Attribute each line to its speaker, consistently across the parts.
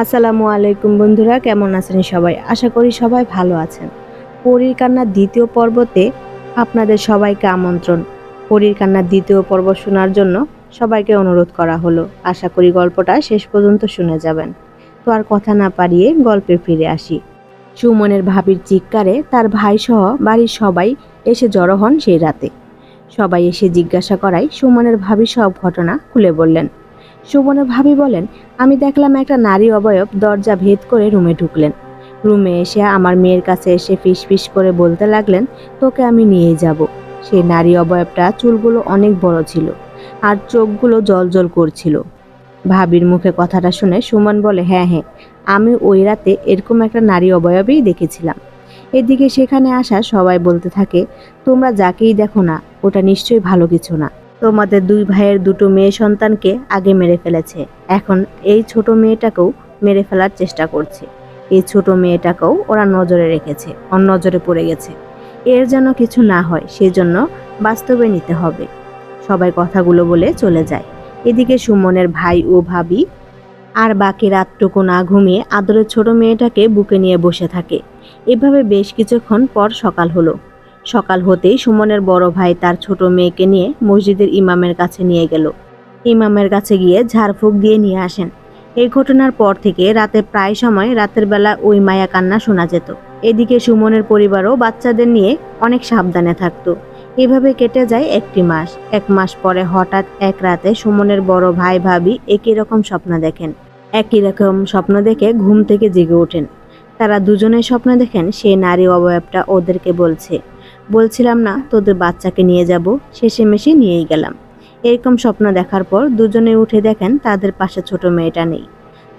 Speaker 1: আসসালামু আলাইকুম বন্ধুরা, কেমন আছেন সবাই? আশা করি সবাই ভালো আছেন। পরীর কান্নার দ্বিতীয় পর্বতে আপনাদের সবাইকে আমন্ত্রণ। পরীর কান্নার দ্বিতীয় পর্ব শোনার জন্য সবাইকে অনুরোধ করা হলো। আশা করি গল্পটা শেষ পর্যন্ত শুনে যাবেন। তো আর কথা না পারিয়ে গল্পে ফিরে আসি। সুমনের ভাবির চিৎকারে তার ভাই সহ বাড়ির সবাই এসে জড়ো হন সেই রাতে। সবাই এসে জিজ্ঞাসা করায় সুমনের ভাবি সব ঘটনা খুলে বললেন। সুমনের ভাবি বলেন, আমি দেখলাম একটা নারী অবয়ব দরজা ভেদ করে রুমে ঢুকলেন। রুমে এসে আমার মেয়ের কাছে এসে ফিস করে বলতে লাগলেন, তোকে আমি নিয়ে যাব। সেই নারী অবয়বটা চুলগুলো অনেক বড় ছিল আর চোখগুলো জল জল করছিল। ভাবির মুখে কথাটা শুনে সুমন বলে হ্যাঁ হ্যাঁ আমি ওই রাতে এরকম একটা নারী অবয়বেই দেখেছিলাম। এদিকে সেখানে আসা সবাই বলতে থাকে, তোমরা যাকেই দেখো না, ওটা নিশ্চয়ই ভালো কিছু না। তোমাদের দুই ভাইয়ের দুটো মেয়ে সন্তানকে আগে মেরে ফেলেছে। এখন এই ছোট মেয়েটাকেও মেরে ফেলার চেষ্টা করছে। এই ছোট মেয়েটাকেও ওরা নজরে রেখেছে নজরে পড়ে গেছে। এর যেন কিছু না হয়, সেজন্য বাস্তবে নিতে হবে। সবাই কথাগুলো বলে চলে যায়। এদিকে সুমনের ভাই ও ভাবি আর বাকি রাতটুকু না ঘুমিয়ে আদরের ছোট মেয়েটাকে বুকে নিয়ে বসে থাকে। এভাবে বেশ কিছুক্ষণ পর সকাল হলো। সকাল হতেই সুমনের বড় ভাই তার ছোট মেয়েকে নিয়ে মসজিদের ইমামের কাছে নিয়ে গেল। ইমামের কাছে গিয়ে ঝাড়ফুঁক দিয়ে নিয়ে আসেন। এই ঘটনার পর থেকে রাতে প্রায় সময় রাতের বেলা ওই মায়া কান্না শোনা যেত। এদিকে সুমনের পরিবারও বাচ্চাদের নিয়ে অনেক সাবধানে থাকতো। এভাবে কেটে যায় একটি মাস। এক মাস পরে হঠাৎ এক রাতে সুমনের বড় ভাই ভাবি একই রকম স্বপ্ন দেখেন। একই রকম স্বপ্ন দেখে ঘুম থেকে জেগে ওঠেন। তারা দুজনে স্বপ্ন দেখেন সেই নারী অবয়বটা ওদেরকে বলছে। বলছিলাম না, তোদের বাচ্চাকে নিয়ে যাব, শেষেমেশে নিয়েই গেলাম। এরকম স্বপ্ন দেখার পর দুজনে উঠে দেখেন তাদের পাশে ছোট মেয়েটা নেই।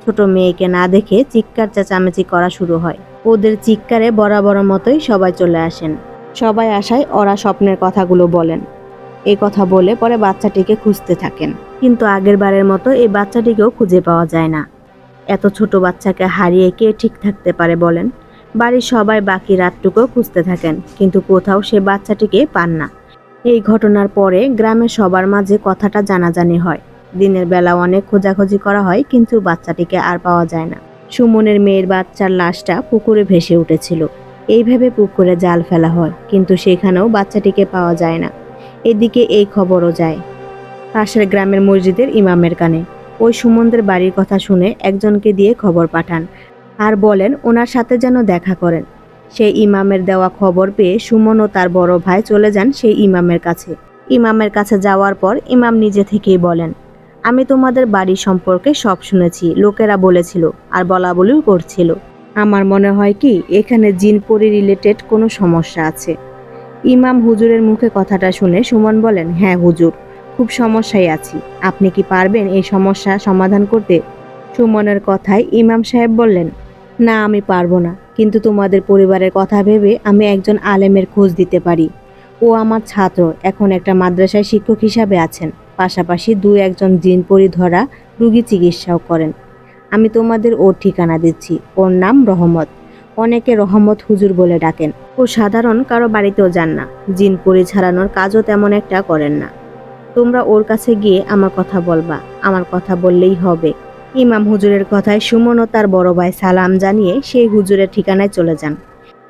Speaker 1: ছোট মেয়েকে না দেখে চিৎকার চেঁচামেচি করা শুরু হয়। ওদের চিৎকারে বরাবর মতোই সবাই চলে আসেন। সবাই আসায় ওরা স্বপ্নের কথাগুলো বলেন। এই কথা বলে পরে বাচ্চাটিকে খুঁজতে থাকেন। কিন্তু আগের বারের মতো এই বাচ্চাটিকেও খুঁজে পাওয়া যায় না। এত ছোট বাচ্চাকে হারিয়ে কে ঠিক থাকতে পারে বলেন? বাড়ির সবাই বাকি রাতটুকু খুঁজতে থাকেন, কিন্তু কোথাও সে বাচ্চাটিকে পান না। এই ঘটনার পরে গ্রামের সবার মাঝে কথাটা জানাজানি হয়। দিনের বেলা অনেক খোঁজাখুঁজি করা হয়, কিন্তু বাচ্চাটিকে আর পাওয়া যায় না। সুমনের মেয়ের বাচ্চার লাশটা পুকুরে ভেসে উঠেছিল। এইভাবে পুকুরে জাল ফেলা হয়, কিন্তু সেখানেও বাচ্চাটিকে পাওয়া যায় না। এদিকে এই খবরও যায়। পাশের গ্রামের মসজিদের ইমামের কানে। ওই সুমনদের বাড়ির কথা শুনে একজনকে দিয়ে খবর পাঠান আর বলেন, ওনার সাথে যেন দেখা করেন। সেই ইমামের দেওয়া খবর পেয়ে সুমন ও তার বড় ভাই চলে যান সেই ইমামের কাছে। ইমামের কাছে যাওয়ার পর ইমাম নিজে থেকেই বলেন, আমি তোমাদের বাড়ি সম্পর্কে সব শুনেছি, লোকেরা বলেছিল আর বলা বলিও করছিল। আমার মনে হয় কি, এখানে জিনপরি রিলেটেড কোনো সমস্যা আছে। ইমাম হুজুরের মুখে কথাটা শুনে সুমন বলেন হ্যাঁ হুজুর, খুব সমস্যায় আছি। আপনি কি পারবেন এই সমস্যা সমাধান করতে? সুমনের কথায় ইমাম সাহেব বললেন, না, আমি পারব না। কিন্তু তোমাদের পরিবারের কথা ভেবে আমি একজন আলেমের খোঁজ দিতে পারি। ও আমার ছাত্র, এখন একটা মাদ্রাসায় শিক্ষক হিসাবে আছেন। পাশাপাশি দু একজন জিন পরি ধরা রুগী চিকিৎসাও করেন। আমি তোমাদের ওর ঠিকানা দিচ্ছি। ওর নাম রহমত। অনেকে রহমত হুজুর বলে ডাকেন। ও সাধারণ, কারও বাড়িতেও যান না। জিন পরি ছাড়ানোর কাজও তেমন একটা করেন না। তোমরা ওর কাছে গিয়ে আমার কথা বলবা। আমার কথা বললেই হবে। ইমাম হুজুরের কথায় সুমন ও তার বড় ভাই সালাম জানিয়ে সেই হুজুরের ঠিকানায় চলে যান।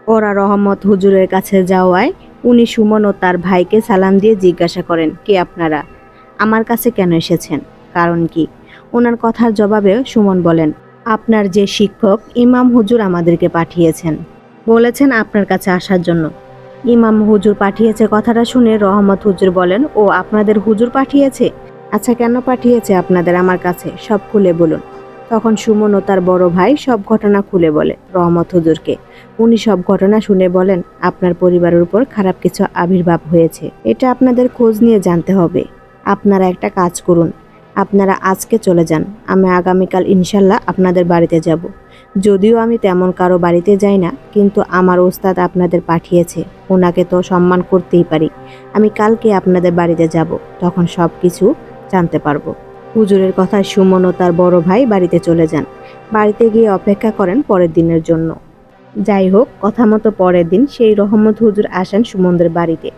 Speaker 1: ওরা রহমত হুজুরের কাছে যাওয়ায় উনি সুমন ও তার ভাইকে সালাম দিয়ে জিজ্ঞাসা করেন, কে আপনারা? আমার কাছে কেন এসেছেন? কারণ কি? ওনার কথার জবাবে সুমন বলেন, আপনার যে শিক্ষক ইমাম হুজুর আমাদেরকে পাঠিয়েছেন। বলেছেন আপনার কাছে আসার জন্য। ইমাম হুজুর পাঠিয়েছে কথাটা শুনে রহমত হুজুর বলেন, ও আপনাদের হুজুর পাঠিয়েছে? আচ্ছা কেন পাঠিয়েছে আপনাদের আমার কাছে? সব খুলে বলুন। তখন সুমন ও তার বড় ভাই সব ঘটনা খুলে বলে রহমত হুজুরকে। উনি সব ঘটনা শুনে বলেন, আপনার পরিবারের উপর খারাপ কিছু আবির্ভাব হয়েছে। এটা আপনাদের খোঁজ নিয়ে জানতে হবে। আপনারা একটা কাজ করুন আপনারা আজকে চলে যান। আমি আগামীকাল ইনশাল্লাহ আপনাদের বাড়িতে যাব। যদিও আমি তেমন কারও বাড়িতে যাই না, কিন্তু আমার ওস্তাদ আপনাদের পাঠিয়েছে। ওনাকে তো সম্মান করতেই পারি। আমি কালকে আপনাদের বাড়িতে যাব, তখন সব কিছু জানতে পারব। হুজুরের কথায় সুমন ও তার বড় ভাই বাড়িতে চলে যান। বাড়িতে গিয়ে অপেক্ষা করেন পরের দিনের জন্য। যাই হোক, কথা মতো পরের দিন সেই রহমত হুজুর আসেন সুমনদের বাড়িতে।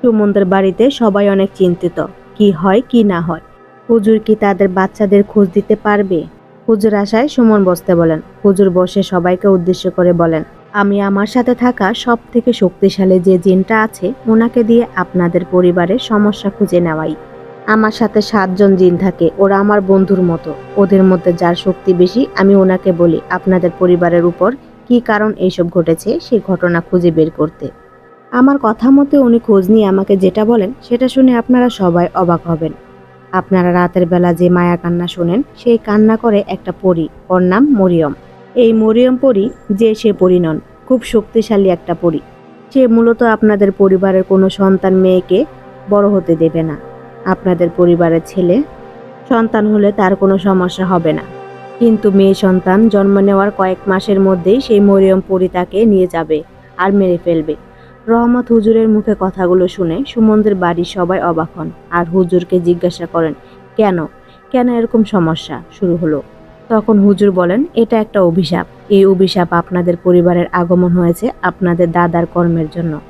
Speaker 1: সুমনদের বাড়িতে সবাই অনেক চিন্তিত, কি হয়, কি না হয়। হুজুর কি তাদের বাচ্চাদের খোঁজ দিতে পারবে? হুজুর আশায় সুমন বসতে বলেন। হুজুর বসে সবাইকে উদ্দেশ্য করে বলেন, আমি আমার সাথে থাকা সব থেকে শক্তিশালী যে জিনটা আছে ওনাকে দিয়ে আপনাদের পরিবারের সমস্যা খুঁজে নেওয়াই। আমার সাথে সাতজন জিন থাকে, ওরা আমার বন্ধুর মতো। ওদের মধ্যে যার শক্তি বেশি, আমি ওনাকে বলি, আপনাদের পরিবারের উপর কী কারণ এইসব ঘটেছে সেই ঘটনা খুঁজে বের করতে। আমার কথা মতে উনি খোঁজ নিয়ে আমাকে যেটা বলেন, সেটা শুনে আপনারা সবাই অবাক হবেন। আপনারা রাতের বেলা যে মায়া কান্না শোনেন, সেই কান্না করে একটা পরী, ওর নাম মরিয়ম। এই মরিয়ম পরী যে সে পরী নন, খুব শক্তিশালী একটা পরী। সে মূলত আপনাদের পরিবারের কোনো সন্তান মেয়েকে বড় হতে দেবে না। আপনাদের পরিবারের ছেলে সন্তান হলে তার কোনো সমস্যা হবে না। কিন্তু মেয়ে সন্তান জন্ম নেওয়ার কয়েক মাসের মধ্যেই সেই মরিয়ম পরী তাকে নিয়ে যাবে আর মেরে ফেলবে। রহমত হুজুরের মুখে কথাগুলো শুনে সুমনদের বাড়ির সবাই অবাক হন আর হুজুরকে জিজ্ঞাসা করেন, কেন? কেন এরকম সমস্যা? শুরু হলো। তখন হুজুর বলেন, এটা একটা অভিশাপ। এই অভিশাপ আপনাদের পরিবারের আগমন হয়েছে আপনাদের দাদার কর্মের জন্য।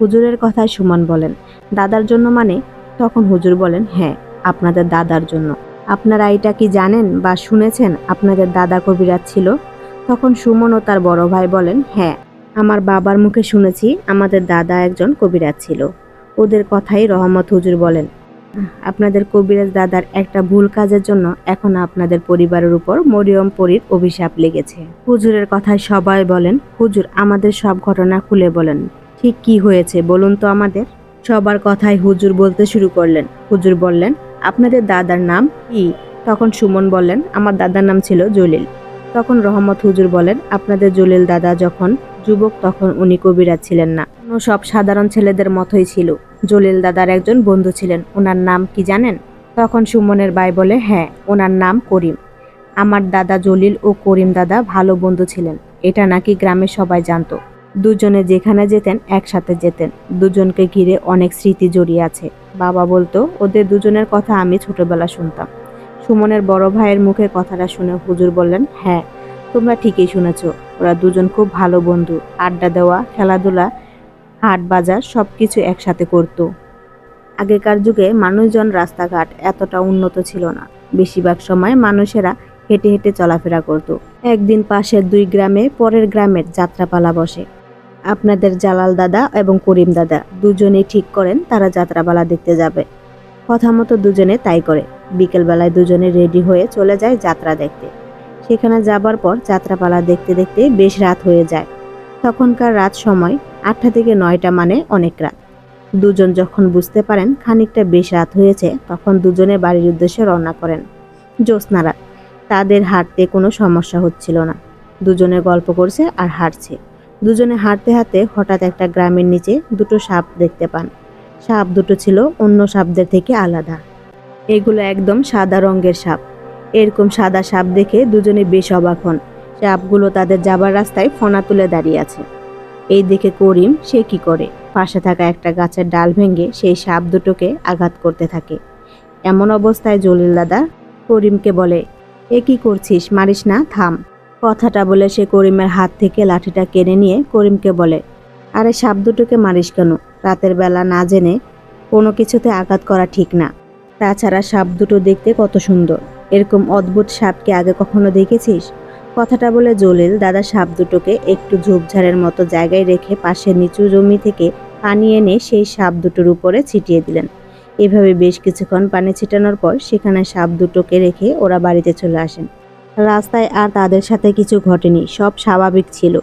Speaker 1: হুজুরের কথায় সুমন বলেন, দাদার জন্য মানে? তখন হুজুর বলেন হ্যাঁ আপনাদের দাদার জন্য। আপনারা এটা কি জানেন বা শুনেছেন আপনাদের দাদা কবিরাজ ছিল? তখন সুমন ও তার বড় ভাই বলেন হ্যাঁ আমার বাবার মুখে শুনেছি আমাদের দাদা একজন কবিরাজ ছিল। ওদের কথাই রহমত হুজুর বলেন। আপনাদের কবিরাজ দাদার একটা ভুল কাজের জন্য এখন আপনাদের পরিবারের উপর মরিয়ম পরীর অভিশাপ লেগেছে। হুজুরের কথায় সবাই বলেন, হুজুর, আমাদের সব ঘটনা খুলে বলেন। ঠিক কি হয়েছে বলুন তো আমাদের? সবার কথায় হুজুর বলতে শুরু করলেন। হুজুর বললেন, আপনাদের দাদার নাম কি? তখন সুমন বললেন, আমার দাদার নাম ছিল জলিল। তখন রহমত হুজুর বলেন, আপনাদের জলিল দাদা যখন যুবক তখন উনি কবিরাজ ছিলেন না। সব সাধারণ ছেলেদের মতোই ছিল। জলিল দাদার একজন বন্ধু ছিলেন। ওনার নাম কি জানেন? তখন সুমনের ভাই বলে হ্যাঁ ওনার নাম করিম। আমার দাদা জলিল ও করিম দাদা ভালো বন্ধু ছিলেন। এটা নাকি গ্রামের সবাই জানতো। দুজনে যেখানে যেতেন, একসাথে যেতেন। দুজনকে ঘিরে অনেক স্মৃতি জড়িয়ে আছে। বাবা বলতো, ওদের দুজনের কথা আমি ছোটবেলা শুনতাম। সুমনের বড় ভাইয়ের মুখে কথাটা শুনে হুজুর বললেন হ্যাঁ তোমরা ঠিকই শুনেছ, ওরা দুজন খুব ভালো বন্ধু। আড্ডা দেওয়া, খেলাধুলা, হাট বাজার সব কিছু একসাথে করতো। আগেকার যুগে মানুষজন রাস্তাঘাট এতটা উন্নত ছিল না। বেশিরভাগ সময় মানুষেরা হেঁটে হেঁটে চলাফেরা করত। একদিন পাশের দুই গ্রামে পরের গ্রামের যাত্রাপালা বসে। আপনাদের জালাল দাদা এবং করিম দাদা দুজনেই ঠিক করেন তারা যাত্রাপালা দেখতে যাবে। কথা মতো দুজনে তাই করে। বিকেলবেলায় দুজনে রেডি হয়ে চলে যায় যাত্রা দেখতে। সেখানে যাবার পর যাত্রাপালা দেখতে দেখতে বেশ রাত হয়ে যায়। তখনকার রাত সময় আটটা থেকে নয়টা মানে অনেক রাত। দুজন যখন বুঝতে পারেন খানিকটা বেশ রাত হয়েছে, তখন দুজনে বাড়ির উদ্দেশ্যে রওনা করেন। জ্যোৎস্না রাত তাদের হাঁটতে কোনো সমস্যা হচ্ছিল না। দুজনে গল্প করছে আর হাঁটছে। দুজনে হাঁটতে হাঁটতে হঠাৎ একটা গ্রামের নিচে দুটো সাপ দেখতে পান। সাপ দুটো ছিল অন্য সাপদের থেকে আলাদা। এগুলো একদম সাদা রঙের সাপ। এরকম সাদা সাপ দেখে দুজনে বেশ অবাক হন। সাপগুলো তাদের যাবার রাস্তায় ফনা তুলে দাঁড়িয়ে আছে। এই দেখে করিম, সে কি করে? পাশে থাকা একটা গাছের ডাল ভেঙে সেই সাপ দুটোকে আঘাত করতে থাকে। এমন অবস্থায় জলিল দাদা করিমকে বলে, এ কি করছিস? মারিস না, থাম। কথাটা বলে সে করিমের হাত থেকে লাঠিটা কেড়ে নিয়ে করিমকে বলে, আরে সাপ দুটোকে মারিস কেন? রাতের বেলা না জেনে কোনো কিছুতে আঘাত করা ঠিক না। তাছাড়া সাপ দুটো দেখতে কত সুন্দর। এরকম অদ্ভুত সাপকে আগে কখনো দেখেছিস? কথাটা বলে জলিল দাদা সাপ দুটোকে একটু ঝোপঝাড়ের মতো জায়গায় রেখে পাশে নিচু জমি থেকে পানি এনে সেই সাপ দুটোর উপরে ছিটিয়ে দিলেন। এভাবে বেশ কিছুক্ষণ পানি ছিটানোর পর সেখানে সাপ দুটোকে রেখে ওরা বাড়িতে চলে আসেন। রাস্তায় আর তাদের সাথে কিছু ঘটেনি, সব স্বাভাবিক ছিল।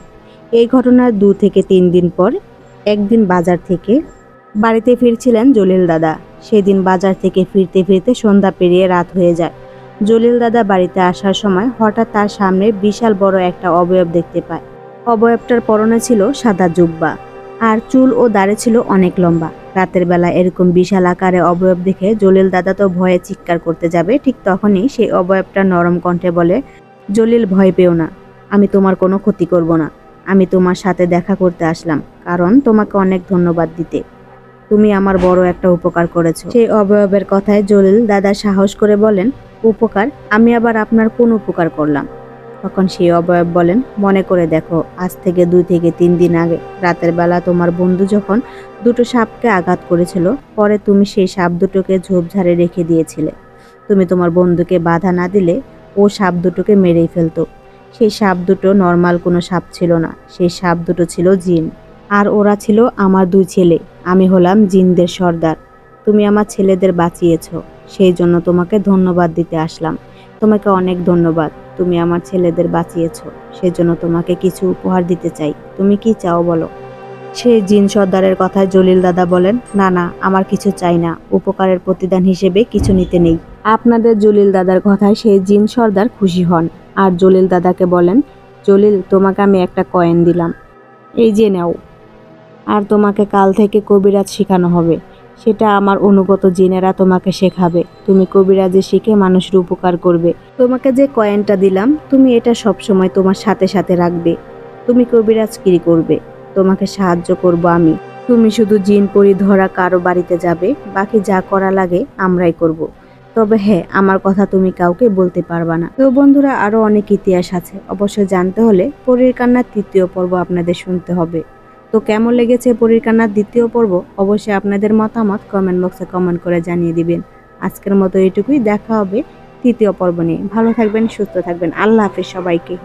Speaker 1: এই ঘটনার দু থেকে তিন দিন পর একদিন বাজার থেকে বাড়িতে ফিরছিলেন জলিল দাদা। সেদিন বাজার থেকে ফিরতে ফিরতে সন্ধ্যা পেরিয়ে রাত হয়ে যায়। জলিল দাদা বাড়িতে আসার সময় হঠাৎ তার সামনে বিশাল বড় একটা অবয়ব দেখতে পায়। অবয়বটার পরনে ছিল সাদা জুব্বা আর চুল ও দাড়ি ছিল অনেক লম্বা। রাতের বেলা এরকম বিশাল আকারে অবয়ব দেখে জলিল দাদা তো ভয়ে চিৎকার করতে যাবে, ঠিক তখনই সেই অবয়বটা নরম কণ্ঠে বলে, জলিল, ভয় পেও না। আমি তোমার কোনো ক্ষতি করব না। আমি তোমার সাথে দেখা করতে আসলাম, কারণ তোমাকে অনেক ধন্যবাদ দিতে। তুমি আমার বড় একটা উপকার করেছ। সেই অবয়বের কথায় জলিল দাদা সাহস করে বলেন উপকার, আমি আবার আপনার কোন উপকার করলাম? তখন সেই অবয়ব বলেন, মনে করে দেখো, আজ থেকে দুই থেকে তিন দিন আগে, রাতের বেলা তোমার বন্ধু যখন দুটো সাপকে আঘাত করেছিল, পরে তুমি সেই সাপ দুটোকে ঝোপঝাড়ে রেখে দিয়েছিলে। তুমি তোমার বন্ধুকে বাধা না দিলে, ও সাপ দুটোকে মেরেই ফেলতো। সেই সাপ দুটো নর্মাল কোনো সাপ ছিল না, সেই সাপ দুটো ছিল জিন। আর ওরা ছিল আমার দুই ছেলে, আমি হলাম জিনদের সর্দার। তুমি আমার ছেলেদের বাঁচিয়েছো। সেই জন্য তোমাকে ধন্যবাদ দিতে আসলাম। তোমাকে অনেক ধন্যবাদ। তুমি আমার ছেলেদের বাঁচিয়েছো। সেই জন্য তোমাকে কিছু উপহার দিতে চাই। তুমি কি চাও বলো? সেই জিন সর্দারের কথায় জলিল দাদা বলেন, না না, আমার কিছু চাই না। উপকারের প্রতিদান হিসেবে কিছু নিতে নেই। আপনাদের জলিল দাদার কথায় সেই জিন সর্দার খুশি হন আর জলিল দাদাকে বলেন, জলিল, তোমাকে আমি একটা কয়েন দিলাম। এই যে নাও। আর তোমাকে কাল থেকে কবিরাজ শেখানো হবে। সেটা আমার অনুগত জিনেরা তোমাকে শেখাবে। তুমি কবিরাজে শিখে মানুষের উপকার করবে। তোমাকে যে কয়েনটা দিলাম, তুমি এটা সবসময় তোমার সাথে সাথে রাখবে। তুমি কবিরাজগিরি করবে? তোমাকে সাহায্য করব আমি। তুমি শুধু জিন পরি ধরা কারও বাড়িতে যাবে, বাকি যা করা লাগে আমরাই করব। তবে হ্যাঁ আমার কথা তুমি কাউকে বলতে পারবা না। তো বন্ধুরা, আরও অনেক ইতিহাস আছে। অবশ্যই জানতে হলে পরীর কান্নার তৃতীয় পর্ব আপনাদের শুনতে হবে। তো কেমন লেগেছে পরীর কান্নার দ্বিতীয় পর্ব? অবশ্যই আপনাদের মতামত কমেন্ট বক্সে কমেন্ট করে জানিয়ে দিবেন। আজকের মতো এটুকুই, দেখা হবে তৃতীয় পর্ব নিয়ে। ভালো থাকবেন, সুস্থ থাকবেন। আল্লাহ হাফিজ সবাইকে।